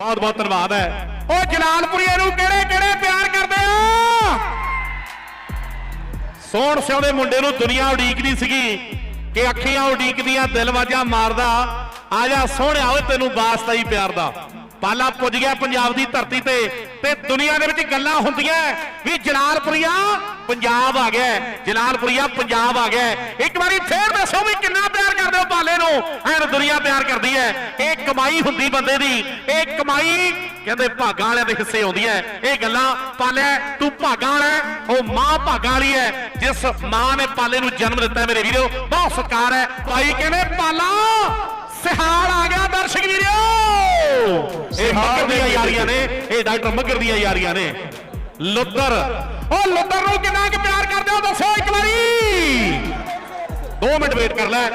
ਬਹੁਤ ਬਹੁਤ ਧੰਨਵਾਦ ਹੈ। ਉਹ ਜਲਾਲਪੁਰੀਏ ਨੂੰ ਕਿਹੜੇ ਕਿਹੜੇ ਪਿਆਰ ਕਰਦੇ ਆ? ਸੋਹਣ ਸਿਉ ਮੁੰਡੇ ਨੂੰ ਦੁਨੀਆ ਉਡੀਕਦੀ ਸੀਗੀ ਕਿ ਅੱਖੀਆਂ ਉਡੀਕਦੀਆਂ ਦਿਲ ਵਾਜਾ ਮਾਰਦਾ। ਆ ਜਾ ਸੋਹਣਿਆ ਓਏ ਤੈਨੂੰ ਵਾਸਤਾ ਹੀ ਪਿਆਰ ਦਾ। ਪਾਲਾ ਪੁੱਜ ਗਿਆ ਪੰਜਾਬ ਦੀ ਧਰਤੀ ਤੇ ਤੇ ਦੁਨੀਆ ਦੇ ਵਿੱਚ ਗੱਲਾਂ ਹੁੰਦੀਆਂ ਵੀ ਜਲਾਲਪੁਰੀਆ ਪੰਜਾਬ ਆ ਗਿਆ ਹੈ, ਜਲਾਲਪੁਰੀਆ ਪੰਜਾਬ ਆ ਗਿਆ ਹੈ। ਇੱਕ ਵਾਰੀ ਫੇਰ ਦੱਸੋ ਵੀ ਕਿੰਨਾ ਪਿਆਰ ਕਰਦੇ ਹੋ ਪਾਲੇ ਨੂੰ? ਐਨ ਦੁਨੀਆ ਪਿਆਰ ਕਰਦੀ ਹੈ। ਇਹ ਕਮਾਈ ਹੁੰਦੀ ਬੰਦੇ ਦੀ। ਇਹ ਕਮਾਈ ਕਹਿੰਦੇ ਭਾਗਾਂ ਵਾਲਿਆਂ ਦੇ ਹਿੱਸੇ ਆਉਂਦੀ ਹੈ। ਇਹ ਗੱਲਾਂ ਪਾਲਿਆ ਤੂੰ ਭਾਗਾਂ ਵਾਲਾ ਉਹ ਮਾਂ ਭਾਗਾਂ ਵਾਲੀ ਹੈ। ਜਿਸ ਮਾਂ ਨੇ ਪਾਲੇ ਨੂੰ ਜਨਮ ਦਿੱਤਾ ਮੇਰੇ ਵੀਰੋ ਬਹੁਤ ਸਤਿਕਾਰ ਹੈ। ਭਾਈ ਕਹਿੰਦੇ ਪਾਲਾ ਸਿਹਾਲ ਆ ਗਿਆ ਦਰਸ਼ਕ ਵੀਰੋ! ਇਹ ਮੱਗਰ ਦੀਆਂ ਯਾਰੀਆਂ ਨੇ ਇਹ ਡਾਕਟਰ ਮੱਗਰ ਦੀਆਂ ਯਾਰੀਆਂ ਨੇ। ਲੁੱਤਰ ਉਹ ਲੁੱਦਰ ਨੂੰ ਕਿੰਨਾ ਕੁ ਪਿਆਰ ਕਰਦੇ ਹੋ? ਦੱਸੋ ਇੱਕ ਵਾਰੀ। 2 ਮਿੰਟ ਵੇਟ ਕਰ ਲੈ।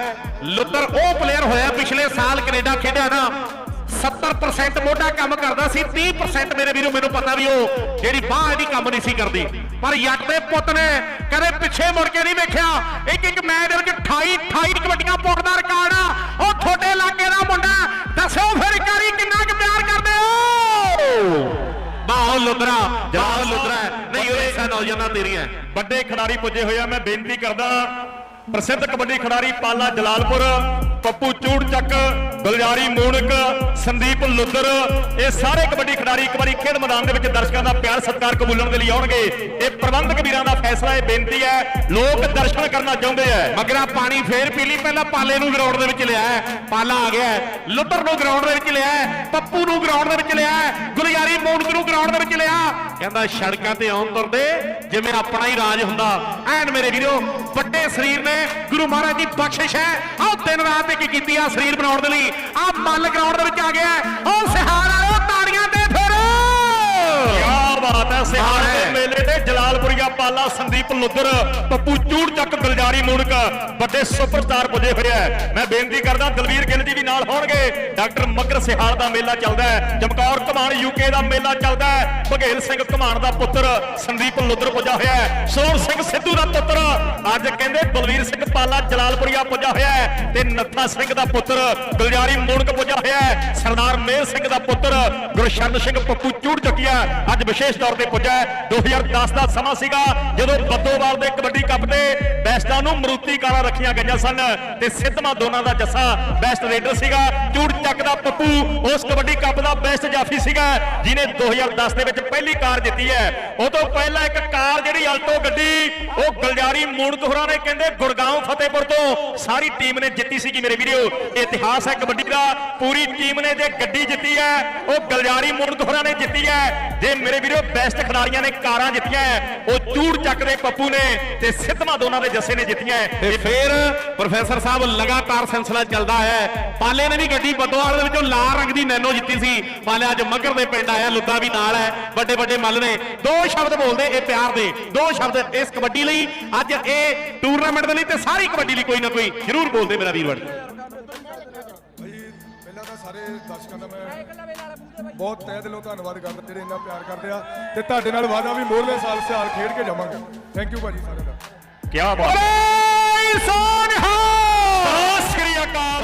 ਲੁੱਦਰ ਉਹ ਪਲੇਅਰ ਹੋਇਆ ਪਿਛਲੇ ਸਾਲ ਕੈਨੇਡਾ ਖੇਡਿਆ ਨਾ 70% ਮੋਢਾ ਕੰਮ ਕਰਦਾ ਸੀ 30% ਮੇਰੇ ਵੀਰੋ, ਮੈਨੂੰ ਪਤਾ ਵੀ ਉਹ ਜਿਹੜੀ ਬਾਹ ਇਹਦੀ ਕੰਮ ਨਹੀਂ ਸੀ ਕਰਦੀ। ਪਰ ਜੱਟ ਦੇ ਪੁੱਤ ਨੇ ਕਦੇ ਪਿੱਛੇ ਮੁੜ ਕੇ ਨਹੀਂ ਵੇਖਿਆ। ਇੱਕ ਇੱਕ ਮੈਚ ਦੇ ਵਿੱਚ 28 28 ਕਬੱਡੀਆਂ ਪਾਉਣ ਦਾ ਰਿਕਾਰਡ ਆ। ਉਹ ਤੁਹਾਡੇ ਇਲਾਕੇ ਦਾ ਮੁੰਡਾ। ਦੱਸੋ ਫਿਰ ਇੱਕ ਵਾਰੀ ਕਿੰਨਾ ਕੁ ਪਿਆਰ ਕਰਦੇ ਹੋ? ਬਾਹ ਲੁੱਦਰਾ ਬਾਹ ਲੁੱਦਰਾ ਨਹੀਂ ਉਹ ਐਸਾ ਨੌਜਵਾਨਾਂ ਤੇਰੀਆਂ ਵੱਡੇ ਖਿਡਾਰੀ ਪੁੱਜੇ ਹੋਏ ਆ, ਮੈਂ ਬੇਨਤੀ ਕਰਦਾ, ਪ੍ਰਸਿੱਧ ਕਬੱਡੀ ਖਿਡਾਰੀ ਪਾਲਾ ਜਲਾਲਪੁਰ ਪੱਪੂ ਚੂੜ ਚੱਕ, ਗੁਲਜਾਰੀ ਮੂਣਕ ਸੰਦੀਪ ਲੁੱਦਰ, ਇਹ ਸਾਰੇ ਕਬੱਡੀ ਖਿਡਾਰੀ ਇੱਕ ਵਾਰੀ ਖੇਡ ਮੈਦਾਨ ਦੇ ਵਿੱਚ ਦਰਸ਼ਕਾਂ ਦਾ ਪਿਆਰ ਸਤਿਕਾਰ ਕਬੂਲਣ ਦੇ ਲਈ ਆਉਣਗੇ। ਇਹ ਪ੍ਰਬੰਧਕ ਵੀਰਾਂ ਦਾ ਫੈਸਲਾ, ਇਹ ਬੇਨਤੀ ਹੈ, ਲੋਕ ਦਰਸ਼ਨ ਕਰਨਾ ਚਾਹੁੰਦੇ ਆ। ਮਗਰਾ ਪਾਣੀ ਫੇਰ ਪੀ ਲਈ ਪਹਿਲਾਂ ਪਾਲੇ ਨੂੰ ਗਰਾਊਂਡ ਦੇ ਵਿੱਚ ਲਿਆ ਪਾਲਾ ਆ ਗਿਆ ਹੈ। ਨੂੰ ਗਰਾਊਂਡ ਦੇ ਵਿੱਚ ਲਿਆ ਪੱਪੂ ਨੂੰ ਗਰਾਊਂਡ ਦੇ ਵਿੱਚ ਲਿਆ ਗੁਲਜ਼ਾਰੀ ਮੂਣਕ ਨੂੰ ਗਰਾਊਂਡ ਦੇ ਵਿੱਚ ਲਿਆ। ਕਹਿੰਦਾ ਸੜਕਾਂ ਤੇ ਆਉਣ ਤੁਰਦੇ, ਜਿਵੇਂ ਆਪਣਾ ਹੀ ਰਾਜ ਹੁੰਦਾ। ਐਨ ਮੇਰੇ ਵੀਰੋ, ਵੱਡੇ ਸਰੀਰ ਨੇ ਗੁਰੂ ਮਹਾਰਾਜ ਦੀ ਬਖਸ਼ਿਸ਼ ਹੈ। ਆਹ ਦਿਨ ਰਾਤ ਇੱਕ ਕੀਤੀ ਆ ਸਰੀਰ ਬਣਾਉਣ ਦੇ ਲਈ? ਆਹ ਮੱਲ ਗਰਾਊਂਡ ਦੇ ਵਿੱਚ ਆ ਗਿਆ। ਉਹ ਸਿਹਾਰ ਵਾਲੋ ਤਾੜੀਆਂ ਤੇ ਫਿਰ। ਕਿਆ ਬਾਤ ਹੈ, ਸਿਹਾਰ ਜਲਾਲਪੁਰੀਆ ਸੰਦੀਪ ਲੁੱਦਰ ਪੱਪੂ ਚੂੜ ਚੱਕ ਦਿਲਜਾਰੀ ਮੂਣਕ ਵੱਡੇ ਸੁਪਰਸਟਾਰ ਪੁੱਜੇ ਹੋਏ ਮੈਂ ਬੇਨਤੀ ਕਰਦਾ, ਦਲਵੀਰ ਗਿੱਲ ਜੀ ਵੀ ਨਾਲ ਹੋਣਗੇ। ਡਾਕਟਰ ਮਗਰ ਸਿਹਾਲ ਦਾ ਮੇਲਾ ਚੱਲਦਾ ਹੈ। ਚਮਕੌਰ ਕਮਾਨ ਯੂਕੇ ਦਾ ਮੇਲਾ ਚੱਲਦਾ ਹੈ। ਬਘੇਲ ਸਿੰਘ ਕਮਾਨ ਦਾ ਪੁੱਤਰ ਸੰਦੀਪ ਲੁੱਦਰ ਪੁੱਜਾ ਹੋਇਆ ਹੈ। ਸੋਹਣ ਸਿੰਘ ਸਿੱਧੂ ਦਾ ਪੁੱਤਰ, ਅੱਜ ਕਹਿੰਦੇ ਬਲਵੀਰ ਸਿੰਘ ਪਾਲਾ ਜਲਾਲਪੁਰੀਆ ਪੁੱਜਾ ਹੋਇਆ ਹੈ। ਤੇ ਨੱਥਾ ਸਿੰਘ ਦਾ ਪੁੱਤਰ, ਦਿਲਜਾਰੀ ਮੂਣਕ ਪੁੱਜਾ ਹੋਇਆ ਹੈ। ਸਰਦਾਰ ਮੇਰ ਸਿੰਘ ਦਾ ਪੁੱਤਰ, ਗੁਰਸ਼ਰਨ ਸਿੰਘ ਪੱਪੂ ਚੂੜ ਚੱਕਿਆ, ਅੱਜ ਵਿਸ਼ੇਸ਼ ਤੌਰ ਤੇ ਪੁੱਜਾ ਹੈ। 2010 ਦਾ ਸਮਾਂ ਸੀਗਾ। ਜਦੋਂ ਬੱਦੋਵਾਲ ਦੇ ਕਬੱਡੀ ਕੱਪ ਤੇ ਬੈਸਟਾਂ ਨੂੰ ਮਰੂਤੀ ਕਾਰਾਂ ਰੱਖੀਆਂ ਗਈਆਂ ਸਨ ਤੇ ਸਿੱਧਵਾਂ ਦੋਨਾਂ ਦਾ ਜੱਸਾ ਬੈਸਟ ਰੇਡਰ ਸੀਗਾ ਚੂੜ ਚੱਕ ਦਾ ਪੱਪੂ ਉਸ ਕਬੱਡੀ ਕੱਪ ਦਾ ਬੈਸਟ ਜਾਫੀ ਸੀਗਾ ਜਿਨੇ 2010 ਦੇ ਵਿੱਚ ਪਹਿਲੀ ਕਾਰ ਜਿੱਤੀ ਹੈ। ਉਹ ਤੋਂ ਪਹਿਲਾਂ ਇੱਕ ਕਾਰ ਜਿਹੜੀ ਅਲਟੋ ਗੱਡੀ ਉਹ ਗਲਜਾਰੀ ਮੂਣਕ ਨੇ ਕਹਿੰਦੇ ਗੁਰਗਾਉਂ ਫਤਿਹਪੁਰ ਤੋਂ ਸਾਰੀ ਟੀਮ ਨੇ ਜਿੱਤੀ ਸੀਗੀ ਮੇਰੇ ਵੀਡੀਓ ਇਤਿਹਾਸ ਹੈ ਕਬੱਡੀ ਦਾ ਪੂਰੀ ਟੀਮ ਨੇ ਜੇ ਗੱਡੀ ਜਿੱਤੀ ਹੈ ਉਹ ਗਲਜਾਰੀ ਮੂਣਕ ਹੋਰਾਂ ਨੇ ਜਿੱਤੀ ਹੈ। ਜੇ ਮੇਰੇ ਵੀਡੀਓ ਬੈਸਟ ਖਿਡਾਰੀਆਂ ਨੇ ਕਾਰਾਂ ਜਿੱਤੀਆਂ ਹੈ, ਉਹ ਚੂੜ ਚੱਕ ਦੇ ਪੱਪੂ ਨੇ ਤੇ ਸਿੱਧਵਾਂ ਦੋਨਾਂ ਦੇ ਜੱਸੇ ਨੇ ਜਿੱਤੀਆਂ ਤੇ ਫਿਰ ਪ੍ਰੋਫੈਸਰ ਸਾਹਿਬ ਲਗਾਤਾਰ ਸਿਲਸਿਲਾ ਚੱਲਦਾ ਹੈ। ਪਾਲੇ ਨੇ ਵੀ ਗੱਡੀ ਬਦੋਵਾਲ ਦੇ ਵਿੱਚੋਂ ਲਾਲ ਰੰਗ ਦੀ ਨੈਨੋ ਜਿੱਤੀ ਸੀ। ਪਾਲੇ ਅੱਜ ਮੱਗਰ ਦੇ ਪਿੰਡ ਆਇਆ, ਲੁੱਦਾ ਵੀ ਨਾਲ ਹੈ। ਵੱਡੇ ਵੱਡੇ ਮੱਲ ਨੇ। ਦੋ ਸ਼ਬਦ ਬੋਲਦੇ ਇਹ ਪਿਆਰ ਦੇ। ਦੋ ਸ਼ਬਦ ਇਸ ਕਬੱਡੀ ਲਈ। ਅੱਜ ਇਹ ਟੂਰਨਾਮੈਂਟ ਦੇ ਲਈ ਤੇ ਸਾਰੀ ਕਬੱਡੀ ਲਈ ਕੋਈ ਨਾ ਕੋਈ ਜ਼ਰੂਰ ਬੋਲਦੇ ਮੇਰਾ ਵੀਰ ਬਣ ਸਾਰੇ ਦਰਸ਼ਕਾਂ ਦਾ ਮੈਂ ਬਹੁਤ ਤਹਿ ਦਿਲੋਂ ਧੰਨਵਾਦ ਕਰਦਾ ਜਿਹੜੇ ਇੰਨਾ ਪਿਆਰ ਕਰਦੇ ਆ। ਤੇ ਤੁਹਾਡੇ ਨਾਲ ਵਾਦਾ ਵੀ ਮੋਰਲੇ ਸਾਲ ਸਿਆਲ ਖੇਡ ਕੇ ਜਾਵਾਂਗੇ। ਥੈਂਕ ਯੂ ਭਾਜੀ ਸਾਰਿਆਂ ਦਾ। ਕਿਆ ਬਾਤ। ਓਏ ਸੋਨਹਾ ਸਤਿ ਸ੍ਰੀ ਅਕਾਲ